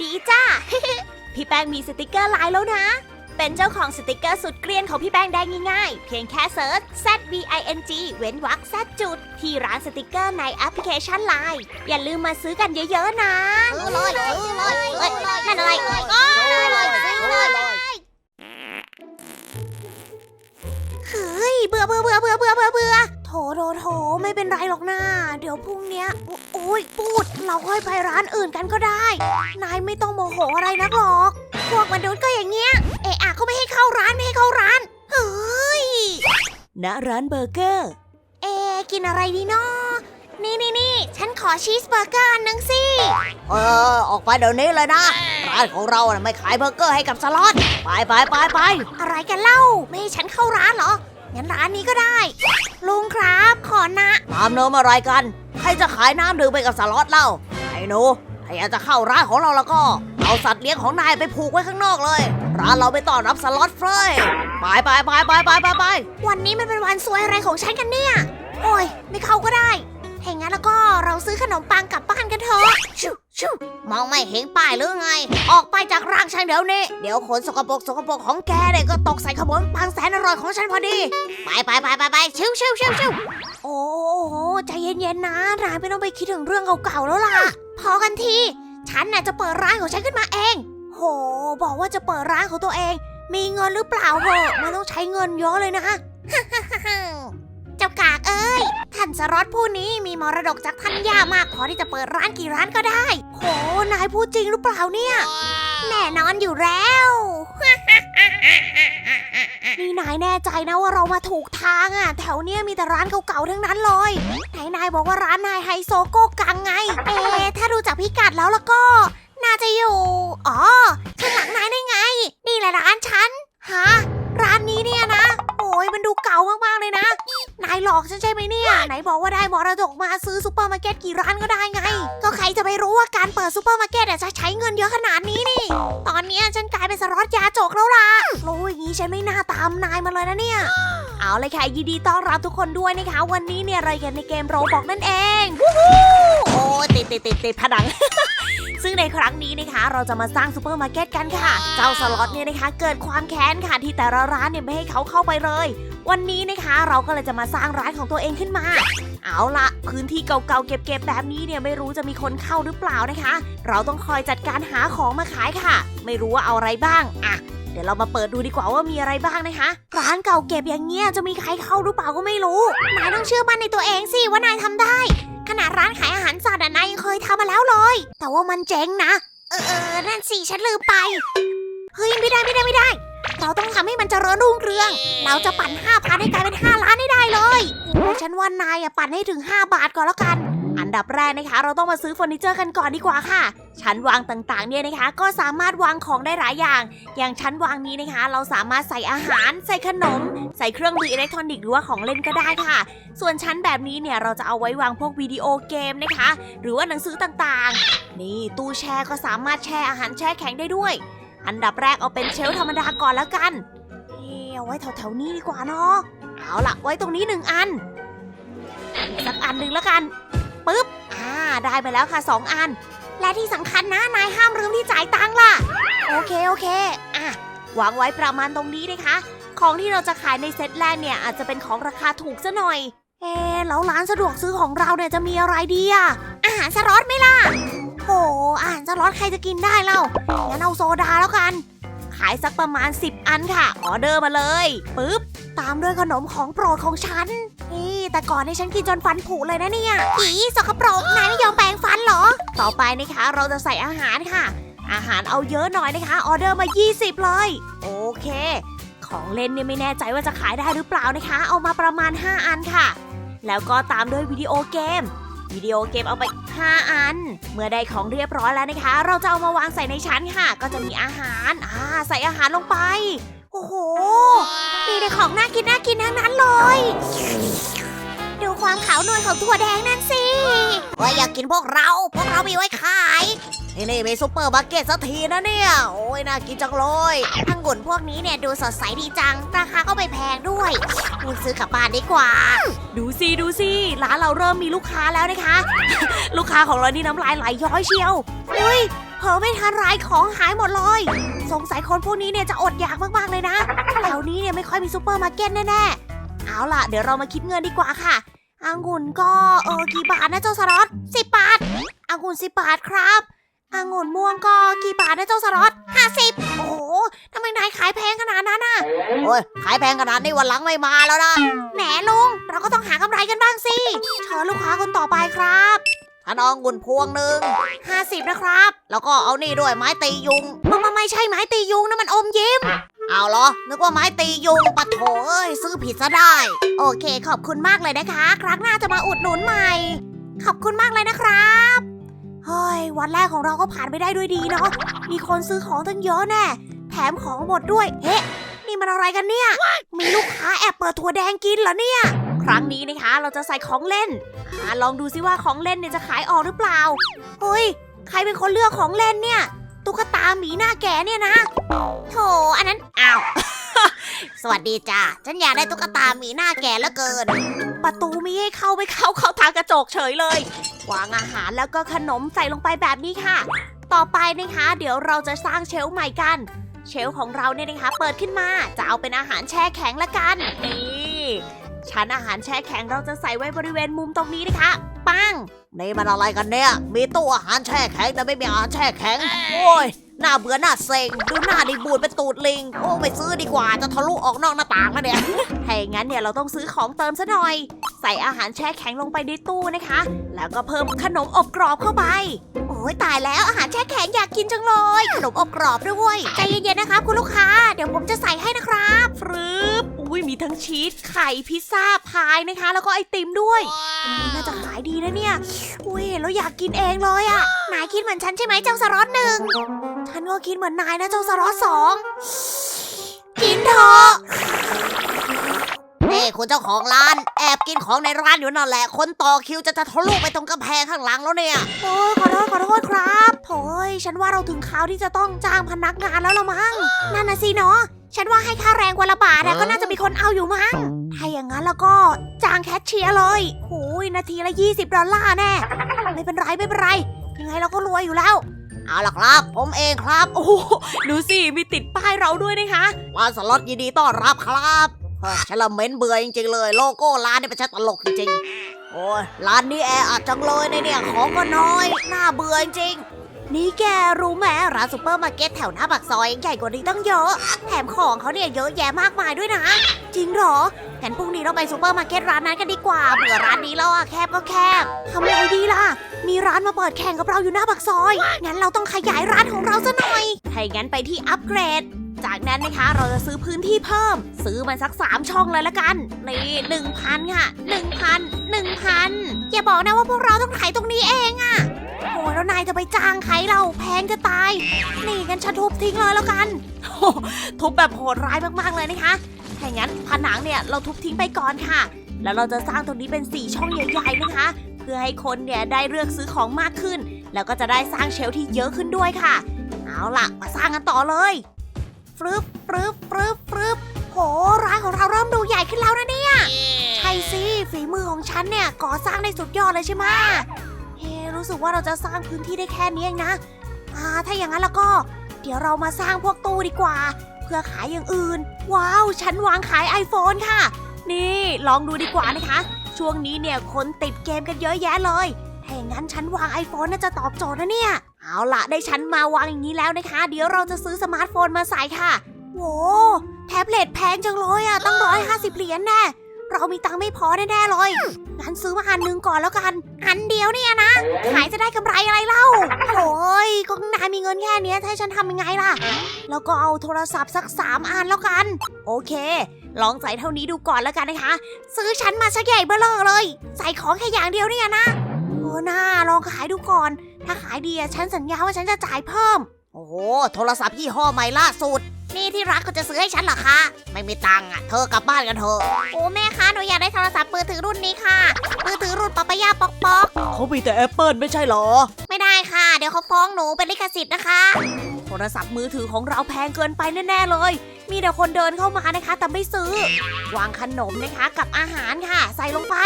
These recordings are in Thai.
ดีจ้า พี่แป้งมีสติกเกอร์ลายแล้วนะ เป็นเจ้าของสติกเกอร์สุดเกลียนของพี่แป้งได้ง่ายๆ เพียงแค่เซิร์ช Z V I N G เว้นวรรค Z จุด ที่ร้านสติกเกอร์ในแอปพลิเคชันไลน์อย่าลืมมาซื้อกันเยอะๆนะซื้อเลยซื้อเลยเอ้ยซื้อเลยนั่นอะไรอ๋อซื้อเลยซื้อเลยเฮ้ยเบื่อเบื่อเบื่อเบื่อเบื่อเบื่อ โถโถโถไม่เป็นไรหรอกนะเดี๋ยวพรุ่งเนี้ยโอโอ้ยปูด เราค่อยไปร้านอื่นกันก็ได้ นายไม่ต้องโมโหอะไรนักหรอก พวกมนุษย์ก็อย่างเงี้ย เอะอะก็ไม่ให้เข้าร้านไม่ให้เข้าร้าน เฮ้ย ณร้านเบอร์เกอร์ เอะกินอะไรดีเนาะนี่นี่นี่ฉันขอชีสเบอร์เกอร์อันหนึ่งสิ เออ ออกไปเดี๋ยวนี้เลยนะ ร้านของเราน่ะไม่ขายเบอร์เกอร์ให้กับสล็อต ไปไปไปไปอะไรกันเล่า ไม่ให้ฉันเข้าร้านเหรอ งั้นร้านนี้ก็ได้ ลุงครับขอนะตามเนิมอะไรกัน ใครจะขายน้ำดื่มไปกับสล็อตเล่าไอ้หนูถ้าอยากจะเข้าร้านของเราแล้วก็ เอาสัตว์เลี้ยงของนายไปผูกไว้ข้างนอกเลย ร้านเราไปต้อนรับสล็อตเฟยไปไปไปไปไปไปไปวันนี้มันเป็นวันสวยอะไรของฉันกันเนี่ย โอ้ย ไม่เข้าก็ได้ ถ้าอย่างนั้นแล้วก็เราซื้อขนมปังกลับบ้านกันเถอะชูชูมองไม่เห็นป้ายหรือไง ออกไปจากร่างฉันเดี๋ยวนี้ เดี๋ยวขนสกปรกสกปรกของแกเนี่ยก็ตกใส่ขบวนปังแสนอร่อยของฉันพอดี ไปไปไปไปไปชิวชิวชิวชิวโอ้โหใจเย็นๆนะนายไม่ต้องไปคิดถึงเรื่องเก่าๆแล้วล่ะ พอกันที ฉันน่ะจะเปิดร้านของฉันขึ้นมาเอง โห บอกว่าจะเปิดร้านของตัวเอง มีเงินหรือเปล่าเหอะมันต้องใช้เงินเยอะเลยนะากากเอ้ย ท่านสรอตผู้นี้มีมรดกจากท่านย่ามากพอที่จะเปิดร้านกี่ร้านก็ได้ โห นายพูดจริงหรือเปล่าเนี่ย แน่นอนอยู่แล้ว นี่นายแน่ใจนะว่าเรามาถูกทางอะ่ะ แถวเนี้ยมีแต่ร้านเก่าๆทั้งนั้นเลย ไหนนายบอกว่าร้านนายไฮโซโก้กังไง เอ๊ะถ้าดูจากพิกัดแล้วแล้วก็ น่าจะอยู่ อ๋อ ข้างหลังนายได้ไง นี่แหละร้านฉัน ฮะ ร้านนี้เนี่ยนะโอ้ ยมันดูเก่ามากๆเลยนะ นายหลอกฉันใช่ไหมเนี่ย ไหนบอกว่าได้มรดกมาซื้อซูเปอร์มาร์เก็ตกี่ร้านก็ได้ไง ก็ใครจะไปรู้ว่าการเปิดซูเปอร์มาร์เก็ตอะจะใช้เงินเยอะขนาดนี้นี่ ตอนเนี้ยฉันกลายเป็นสล็อตยาจกแล้วล่ะรู้อย่างนี้ฉันไม่น่าตามนายมาเลยนะเนี่ยเอาเลยค่ะยินดีต้อนรับทุกคนด้วยนะคะ วันนี้เนี่ยเราอยู่กันในเกมโรบอกนั่นเองวู้ฮู้โอ้ย ติดติดติดติดผนัง ซึ่งในครั้งนี้นะคะ เราจะมาสร้างซูเปอร์มาร์เก็ตกันค่ะ เจ้าสล็อตเนี่ยนะคะ เกิดความแค้นค่ะที่แต่ละร้านเนี่ยไม่ให้เขาเข้าไปเลย วันนี้นะคะเราก็เลยจะมาสร้างร้านของตัวเองขึ้นมา เอาละพื้นที่เก่าๆเก็บๆแบบนี้เนี่ยไม่รู้จะมีคนเข้าหรือเปล่านะคะ เราต้องคอยจัดการหาของมาขายค่ะ ไม่รู้ว่าเอาอะไรบ้างอะเดี๋ยวเรามาเปิดดูดีกว่าว่ามีอะไรบ้างนะคะ ร้านเก่าเก็บอย่างเงี้ยจะมีใครเข้าหรือเปล่าก็ไม่รู้ นายต้องเชื่อมั่นในตัวเองสิว่านายทำได้ ขนาดร้านขายอาหารสัตว์นายยังเคยทำมาแล้วเลย แต่ว่ามันเจ๊งนะ เออเออนั่นสิฉันลืมไป เฮ้ยไม่ได้ไม่ได้ไม่ได้ เราต้องทำให้มันเจริญรุ่งเรือง เราจะปั่นห้าพันให้กลายเป็นห้าล้านให้ได้เลย ฉันว่านายอะปั่นให้ถึงห้าบาทก่อนแล้วกัน อันดับแรกนะคะ เราต้องมาซื้อเฟอร์นิเจอร์กันก่อนดีกว่าค่ะ ชั้นวางต่างๆเนี่ยนะคะ ก็สามารถวางของได้หลายอย่าง อย่างชั้นวางนี้นะคะ เราสามารถใส่อาหาร ใส่ขนม ใส่เครื่องมืออิเล็กทรอนิกส์หรือว่าของเล่นก็ได้ค่ะ ส่วนชั้นแบบนี้เนี่ยเราจะเอาไว้วางพวกวิดีโอเกมนะคะ หรือว่าหนังสือต่างๆ นี่ตู้แช่ก็สามารถแช่อาหารแช่แข็งได้ด้วย อันดับแรกเอาเป็นเชลธรรมดาก่อนแล้วกันเอ๊ะเอาไว้แถวๆนี้ดีกว่าเนาะเอาละไว้ตรงนี้หนึ่งอันอีกสักอันหนึ่งแล้วกัน ปึ๊บ อ่า ได้ไปแล้วค่ะสองอัน และที่สำคัญนะ นายห้ามลืมที่จ่ายตังค์ล่ะ โอเค โอเค อะ วางไว้ประมาณตรงนี้นะคะ ของที่เราจะขายในเซตแรกเนี่ยอาจจะเป็นของราคาถูกซะหน่อย เอ๊ะแล้วร้านสะดวกซื้อของเราเนี่ยจะมีอะไรดีอะอาหารสล็อตไหมล่ะโหอาหารสล็อตใครจะกินได้เล่า งั้นเอาโซดาแล้วกัน ขายสักประมาณ 10 อันค่ะ ออเดอร์มาเลยปึ๊บ ตามด้วยขนมของโปรดของฉัน นี่แต่ก่อนให้ฉันกินจนฟันผุเลยนะเนี่ย อีสกปรกนายไม่ยอมแปรงฟันเหรอ ต่อไปนะคะเราจะใส่อาหารค่ะ อาหารเอาเยอะหน่อยนะคะ ออเดอร์มา 20 เลย โอเค ของเล่นเนี่ยไม่แน่ใจว่าจะขายได้หรือเปล่านะคะ เอามาประมาณ 5 อันค่ะ แล้วก็ตามด้วยวิดีโอเกม วิดีโอเกมเอาไป 5 อัน เมื่อได้ของเรียบร้อยแล้วนะคะ เราจะเอามาวางใส่ในชั้นค่ะ ก็จะมีอาหารอ่าใส่อาหารลงไป โอ้โห มีแต่ของน่ากินน่ากินทั้งนั้นเลย ดูความขาวนวลของถั่วแดงนั่นสิ ว่าอยากกินพวกเรา พวกเรามีไว้ขายนี่นี่มีซุปเปอร์มาร์เก็ตสักทีนะเนี่ย โอ้ยน่ากินจังเลยองุ่นพวกนี้เนี่ยดูสดใสดีจัง ราคาก็ไม่แพงด้วยคุณซื้อกลับบ้านดีกว่า ดูสิดูสิร้านเราเริ่มมีลูกค้าแล้วนะคะ ลูกค้าของเรานี่น้ำลายไหลย้อยเชียวเฮ้ยเผลอๆไม่ทันไรของหายหมดเลย สงสัยคนพวกนี้เนี่ยจะอดอยากมากๆเลยนะแถวนี้เนี่ยไม่ค่อยมีซูเปอร์มาร์เก็ตแน่ๆเอาล่ะเดี๋ยวเรามาคิดเงินดีกว่าค่ะ องุ่นก็เออกี่บาทนะเจ้าสล็อตสิบบาทองุ่นสิบบาทครับองุ่นม่วงก็กี่บาทนะเจ้าสล็อตห้าสิบโอ้โหทำไมนายขายแพงขนาดนั้นน่ะโอ้ยขายแพงขนาดนี้วันหลังไม่มาแล้วนะแหมลุงเราก็ต้องหากำไรกันบ้างสิเชิญลูกค้าคนต่อไปครับถ้าน้องกุนพวงหนึ่ง50นะครับ แล้วก็เอานี่ด้วยไม้ตียุงมันมันไม่ใช่ไม้ตียุงนะมันอมยิ้ม เอาเหรอ นึกว่าไม้ตียุงปะโถเอ้ยซื้อผิดซะได้ โอเค ขอบคุณมากเลยนะคะ ครั้งหน้าจะมาอุดหนุนใหม่ ขอบคุณมากเลยนะครับเฮ้ยวันแรกของเราก็ผ่านไปได้ด้วยดีเนาะ มีคนซื้อของตั้งเยอะแน่ แถมของหมดด้วย เฮ้นี่มันอะไรกันเนี่ย มีลูกค้าแอบเปิดถั่วแดงกินเหรอเนี่ย ครั้งนี้นะคะเราจะใส่ของเล่นอ่าลองดูซิว่าของเล่นเนี่ยจะขายออกหรือเปล่า เฮ้ย ใครเป็นคนเลือกของเล่นเนี่ย ตุ๊กตาหมีหน้าแก่เนี่ยนะโถอันนั้นอ้าวสวัสดีจ้าฉันอยากได้ตุ๊กตาหมีหน้าแก่เหลือเกิน ประตูมีให้เข้าไม่เข้าเข้าทางกระจกเฉยเลยวางอาหารแล้วก็ขนมใส่ลงไปแบบนี้ค่ะ ต่อไปนะคะ เดี๋ยวเราจะสร้างเชลฟ์ใหม่กัน เชลฟ์ของเราเนี่ยนะคะ เปิดขึ้นมาจะเอาเป็นอาหารแช่แข็งละกันนี่ ชั้นอาหารแช่แข็งเราจะใส่ไว้บริเวณมุมตรงนี้นะคะปังนี่มันอะไรกันเนี่ย มีตู้อาหารแช่แข็งแต่ไม่มีอาหารแช่แข็ง โอ้ยน่าเบื่อหน้าเซ็งดูหน้าดิบูดเป็นตูดลิง โอ้ไม่ซื้อดีกว่าจะทะลุออกนอกหน้าต่างแล้วเนี่ยถ้าอย่างนั้นเนี่ยเราต้องซื้อของเติมซะหน่อย ใส่อาหารแช่แข็งลงไปในตู้นะคะ แล้วก็เพิ่มขนมอบกรอบเข้าไป โอ้ยตายแล้วอาหารแช่แข็งอยากกินจังเลยขนมอบกรอบด้วยใจเย็นๆนะครับคุณลูกค้า เดี๋ยวผมจะใส่ให้นะครับฟรึบ อุ้ยมีทั้งชีสไข่พิซซ่าพายนะคะ แล้วก็ไอติมด้วยอืมน่าจะขายดีนะเนี่ย อุ้ยเห็นแล้วอยากกินเองเลยอะนายคิดเหมือนฉันใช่ไหมเจ้าสล็อตหนึ่งฉันก็คิดเหมือนนายนะเจ้าสล็อตสองกินเถอะนี่คุณเจ้าของร้านแอบกินของในร้านอยู่นั่นแหละ คนต่อคิวจะจะทะลุไปตรงกำแพงข้างหลังแล้วเนี่ย โอ้ยขอโทษขอโทษครับโถยฉันว่าเราถึงคราวที่จะต้องจ้างพนักงานแล้วละมั้งนั่นนะสิเนาะ ฉันว่าให้ค่าแรงวันละบาทอะก็น่าจะมีคนเอาอยู่มั้ง ถ้าอย่างนั้นแล้วก็จ้างแคชเชียร์เลยโอ้ยนาทีละ 20 ดอลลาร์แน่ ไม่เป็นไรไม่เป็นไร ยังไงเราก็รวยอยู่แล้ว เอาล่ะครับ ผมเองครับ โอ้โหดูสิ มีติดป้ายเราด้วยนะคะร้านสล็อตยินดีต้อนรับครับเฮ้ยฉันละเหม็นเบื่อจริงๆเลย โลโก้ร้านนี่เป็นช่างตลกจริงๆ โอ้ยร้านนี้แออัดจังเลยในเนี่ยของก็น้อย น่าเบื่อจริง นี่แกรู้ไหมร้านซูเปอร์มาร์เก็ตแถวหน้าปากซอยใหญ่กว่านี้ตั้งเยอะ แถมของเขาเนี่ยเยอะแยะมากมายด้วยนะ จริงเหรองั้นพรุ่งนี้เราไปซูเปอร์มาร์เก็ตร้านนั้นกันดีกว่าเผื่อร้านนี้แล้อะแคบก็แคบทำไงดีล่ะ มีร้านมาเปิดแข่งกับเราอยู่หน้าปากซอย งั้นเราต้องขยายร้านของเราซะหน่อยถ้าอย่างนั้นไปที่อัปเกรด จากนั้นนะคะเราจะซื้อพื้นที่เพิ่ม ซื้อมันสัก 3 ช่องเลยละกัน นี่หนึ่งพันค่ะหนึ่งพันหนึ่งพันอย่าบอกนะว่าพวกเราต้องขายตรงนี้เองอะ โอ้ยแล้วนายจะไปจ้างใครเราแพงจะตาย นี่กันฉันทุบทิ้งเลยแล้วกันโอ้ทุบแบบโหดร้ายมากๆเลยนะคะถ้าอย่างนั้นผนังเนี่ยเราทุบทิ้งไปก่อนค่ะ แล้วเราจะสร้างตรงนี้เป็น 4 ช่องใหญ่ๆนะคะ เพื่อให้คนเนี่ยได้เลือกซื้อของมากขึ้น แล้วก็จะได้สร้างเชลที่เยอะขึ้นด้วยค่ะ เอาล่ะ มาสร้างกันต่อเลยฟรึบฟรึบฟรึบฟรึบโหร้านของเราเริ่มดูใหญ่ขึ้นแล้วนะเนี่ย ใช่สิฝีมือของฉันเนี่ยก่อสร้างได้สุดยอดเลยใช่ไหม รู้สึกว่าเราจะสร้างพื้นที่ได้แค่นี้เองนะอ่าถ้าอย่างนั้นแล้วก็ เดี๋ยวเรามาสร้างพวกตู้ดีกว่า เพื่อขายอย่างอื่น ว้าวฉันวางขาย iPhone ค่ะ นี่ลองดูดีกว่านะคะ ช่วงนี้เนี่ยคนติดเกมกันเยอะแยะเลยถ้าอย่างนั้นฉันวาง iPhone น่าจะตอบโจทย์นะเนี่ย เอาละได้ฉันมาวางอย่างนี้แล้วนะคะ เดี๋ยวเราจะซื้อสมาร์ทโฟนมาใส่ค่ะโว้แท็บเล็ตแพงจังเลยอะตั้งร้อยห้าสิบเหรียญแน่ เรามีตังค์ไม่พอแน่ๆเลยงั้นซื้อมาอันหนึ่งก่อนแล้วกัน อันเดียวเนี่ยนะ ขายจะได้กำไรอะไรเล่า โอ้ยก็นายมีเงินแค่นี้ให้ฉันทำยังไงล่ะ แล้วก็เอาโทรศัพท์สักสามอันแล้วกัน โอเค ลองใส่เท่านี้ดูก่อนแล้วกันนะคะ ซื้อฉันมาสักใหญ่เบ้อเร่อเลย ใส่ของแค่อย่างเดียวเนี่ยนะโอ้น่าลองขายดูก่อน ถ้าขายดีอะฉันสัญญาว่าฉันจะจ่ายเพิ่ม โอ้โห โทรศัพท์ยี่ห้อใหม่ล่าสุด นี่ที่รักก็จะซื้อให้ฉันเหรอคะ ไม่มีตังค์อะ เธอกลับบ้านกันเถอะ โอ้แม่คะ หนูอยากได้โทรศัพท์มือถือรุ่นนี้ค่ะ มือถือรุ่นปะปะย่าปอกปอก เขามีแต่แอปเปิลไม่ใช่เหรอ ไม่ได้ค่ะ เดี๋ยวเขาฟ้องหนูเป็นลิขสิทธิ์นะคะ โทรศัพท์มือถือของเราแพงเกินไปแน่ๆเลย มีแต่คนเดินเข้ามานะคะ แต่ไม่ซื้อ วางขนมนะคะกับอาหารค่ะ ใส่ลงไป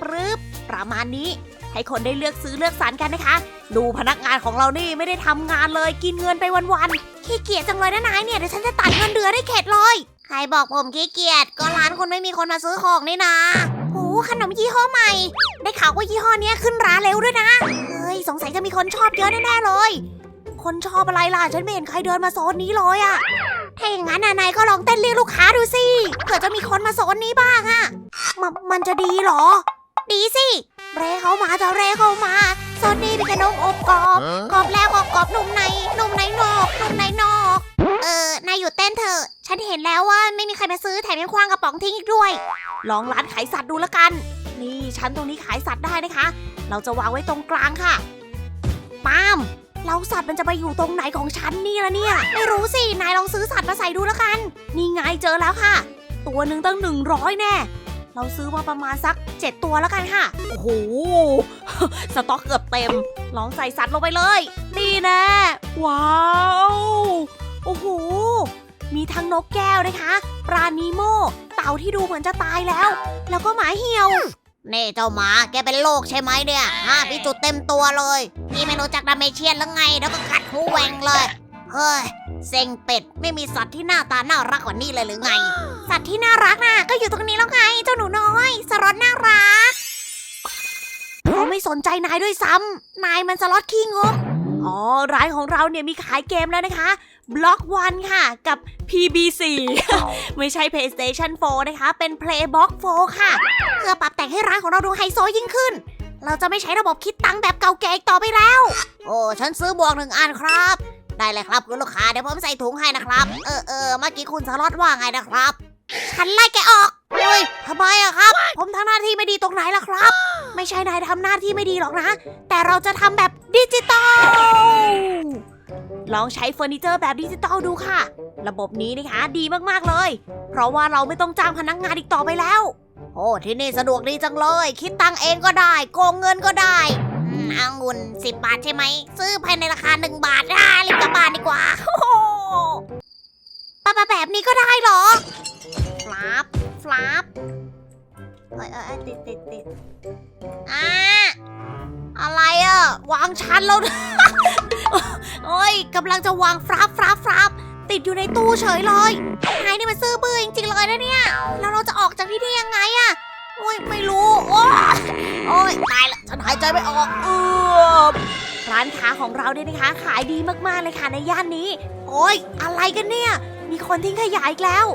ปรึ๊บประมาณนี้ ให้คนได้เลือกซื้อเลือกสรรกันนะคะ ดูพนักงานของเรานี่ไม่ได้ทำงานเลยกินเงินไปวันๆ ขี้เกียจจังเลยนะนายเนี่ยเดี๋ยวฉันจะตัดเงินเดือนให้เข็ดเลย ใครบอกผมขี้เกียจก็ร้านคุณไม่มีคนมาซื้อของนี่นะโอ้ขนมยี่ห้อใหม่ ได้ข่าวว่ายี่ห้อนี้ขึ้นร้านเร็วด้วยนะ เฮ้ยสงสัยจะมีคนชอบเยอะแน่ๆเลย คนชอบอะไรล่ะฉันไม่เห็นใครเดินมาโซนนี้เลยอะถ้าอย่างนั้นน่ะนายก็ลองเต้นเรียกลูกค้าดูสิเผื่อจะมีคนมาโซนนี้บ้างอะมมันจะดีเหรอ ดีสิ เรเข้ามาจะเรเข้ามา โซนนี้มีขนมอบกรอบกรอบแล้วก็กรอบนุ่มในนุ่มในนอกนุ่มในนอก เออนายหยุดเต้นเถอะ ฉันเห็นแล้วว่าไม่มีใครมาซื้อแถมยังคว้างกระป๋องทิ้งอีกด้วย ลองร้านขายสัตว์ดูละกัน นี่ชั้นตรงนี้ขายสัตว์ได้นะคะ เราจะวางไว้ตรงกลางค่ะปาล์มเราสัตว์มันจะไปอยู่ตรงไหนของฉันนี่ละเนี่ย ไม่รู้สิ นายลองซื้อสัตว์มาใส่ดูละกัน นี่ไงเจอแล้วค่ะ ตัวหนึ่งตั้งหนึ่งร้อยแน่ เราซื้อมาประมาณสักเจ็ดตัวแล้วกันค่ะ โอ้โห สต็อกเกือบเต็ม ลองใส่สัตว์ลงไปเลย นี่น่ว้าว โอ้โห มีทั้งนกแก้วนะคะ ปลานีโม เต่าที่ดูเหมือนจะตายแล้ว แล้วก็หมาเหี่ยวเน่เจ้าหมาแกเป็นโรคใช่ไหมเนี่ยห้าพี่จุดเต็มตัวเลยพี่ไม่รู้จักดาเมเชียนแล้วไง แล้วก็กัดหูแหวงเลย เฮ้ย เซ็งเป็ด ไม่มีสัตว์ที่หน้าตาน่ารักกว่านี้เลยหรือไง สัตว์ที่น่ารักน่ะก็อยู่ตรงนี้แล้วไง เจ้าหนูน้อยสล็อตน่ารัก ไม่สนใจนายด้วยซ้ำนายมันสล็อตขี้งกอ๋อ ร้านของเราเนี่ยมีขายเกมแล้วนะคะบล็อกวันค่ะกับ PBC ไม่ใช่ PlayStation 4 นะคะ เป็น Playbox 4 ค่ะ เพื่อปรับแต่งให้ร้านของเราดูไฮโซยิ่งขึ้น เราจะไม่ใช้ระบบคิดตังค์แบบเก่าแก่อีกต่อไปแล้ว โอ้ฉันซื้อบวกหนึ่งอันครับ ได้เลยครับคุณลูกค้าเดี๋ยวผมใส่ถุงให้นะครับ เออเออเมื่อกี้คุณสล็อตว่าไงนะครับ ฉันไล่แกออกเฮ้ยทำไมอะครับ ผมทำหน้าที่ไม่ดีตรงไหนล่ะครับ ไม่ใช่นายทำหน้าที่ไม่ดีหรอกนะ แต่เราจะทำแบบดิจิตอล ลองใช้เฟอร์นิเจอร์แบบดิจิตอลดูค่ะ ระบบนี้นะคะดีมากๆเลย เพราะว่าเราไม่ต้องจ้างพนักงานอีกต่อไปแล้ว โอ้ที่นี่สะดวกดีจังเลย คิดตังค์เองก็ได้ โกงเงินก็ได้อืมองุ่นสิบบาทใช่ไหม ซื้อภายในราคาหนึ่งบาทอะรีบกลับบ้านดีกว่าโอ้โหปะปะแบบนี้ก็ได้เหรอ ฟลับฟลับเอ้ยเอ้ยติดติดติดอ่าอะไรอะ วางชั้นแล้วเอ้ยกำลังจะวางฟลับฟลับฟลับติดอยู่ในตู้เฉยเลยนายนี่มันซื่อบื้อจริงๆเลยนะเนี่ย แล้วเราจะออกจากที่นี่ยังไงอะโอ้ยไม่รู้ โอ้ยโอ้ยตายละฉันหายใจไม่ออกเออร้านค้าของเราเนี่ยนะคะ ขายดีมากๆเลยค่ะในย่านนี้ โอ้ยอะไรกันเนี่ย มีคนทิ้งขยะอีกแล้ว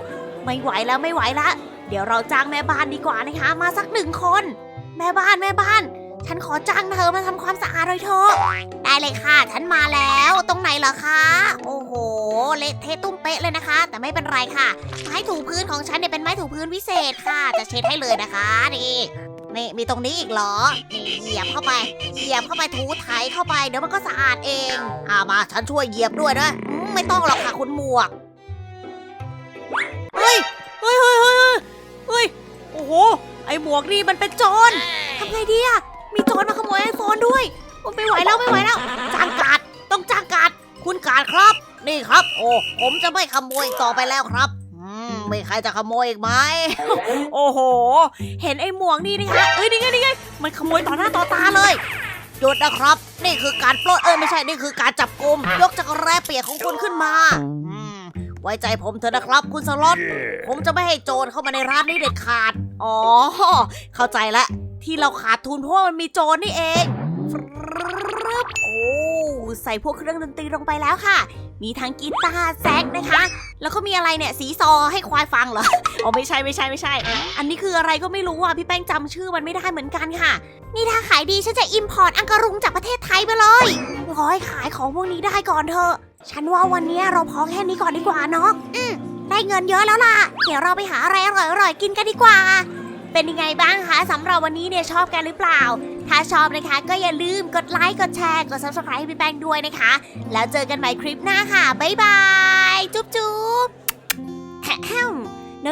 ไม่ไหวแล้วไม่ไหวละเดี๋ยวเราจ้างแม่บ้านดีกว่านะคะ มาสักหนึ่งคน แม่บ้านแม่บ้าน ฉันขอจ้างเธอมาทำความสะอาดหน่อยเถอะได้เลยค่ะ ฉันมาแล้วตรงไหนเหรอคะ โอ้โหเละเทะตุ้มเป๊ะเลยนะคะ แต่ไม่เป็นไรค่ะไม้ถูพื้นของฉันเนี่ยเป็นไม้ถูพื้นวิเศษค่ะ จะเช็ดให้เลยนะคะนี่นี่มีตรงนี้อีกเหรอนี่เหยียบเข้าไป เหยียบเข้าไปถูไถเข้าไปเดี๋ยวมันก็สะอาดเองอ่ามาฉันช่วยเหยียบด้วยนะไม่ต้องหรอกค่ะคุณหมวก เฮ้ยเฮ้ยเฮ้ยเฮ้ยเฮ้ยเฮ้ยโอ้โห ไอหมวกนี่มันเป็นโจรทำไงดีอะมีโจรมาขโมยไอโฟนด้วยโอ้ไม่ไหวแล้วไม่ไหวแล้วจ้างการ์ดต้องจ้างการ์ดคุณการครับ นี่ครับ โอ้ผมจะไม่ขโมยอีกต่อไปแล้วครับอืมมีใครจะขโมยอีกไหม โอ้โห เห็นไอหมวกนี่นะคะเอ้ยนี่ไงนี่ไง มันขโมยต่อหน้าต่อตาเลย หยุดนะครับ นี่คือการปล้นเออไม่ใช่ นี่คือการจับกลุ่มยกจักรแร้เปียกของคุณขึ้นมาอืม ไว้ใจผมเถอะนะครับ คุณสล็อต ผมจะไม่ให้โจรเข้ามาในร้านนี้เด็ดขาด อ๋อ เข้าใจละ ที่เราขาดทุนเพราะว่ามันมีโจรนี่เองฟรึบโอ้ใส่พวกเครื่องดนตรีลงไปแล้วค่ะ มีทั้งกีตาร์แซกนะคะ แล้วก็มีอะไรเนี่ย สีซอให้ควายฟังเหรอ อ๋อไม่ใช่ไม่ใช่ไม่ใช่ อันนี้คืออะไรก็ไม่รู้อะพี่แป้งจำชื่อมันไม่ได้เหมือนกันค่ะ นี่ถ้าขายดีฉันจะอิมพอร์ตอังการุงจากประเทศไทยไปเลยร้อยขายของพวกนี้ได้ก่อนเถอะ ฉันว่าวันนี้เราพอแค่นี้ก่อนดีกว่าเนาะอืมได้เงินเยอะแล้วล่ะ เดี๋ยวเราไปหาอะไรอร่อยๆกินกันดีกว่า เป็นยังไงบ้างคะสำหรับวันนี้เนี่ยชอบกันหรือเปล่า ถ้าชอบนะคะ ก็อย่าลืมกดไลค์กดแชร์กด subscribe ให้พี่แป้งด้วยนะคะ แล้วเจอกันใหม่คลิปหน้าค่ะบ๊ายบาย จุ๊บจุ๊บแฮม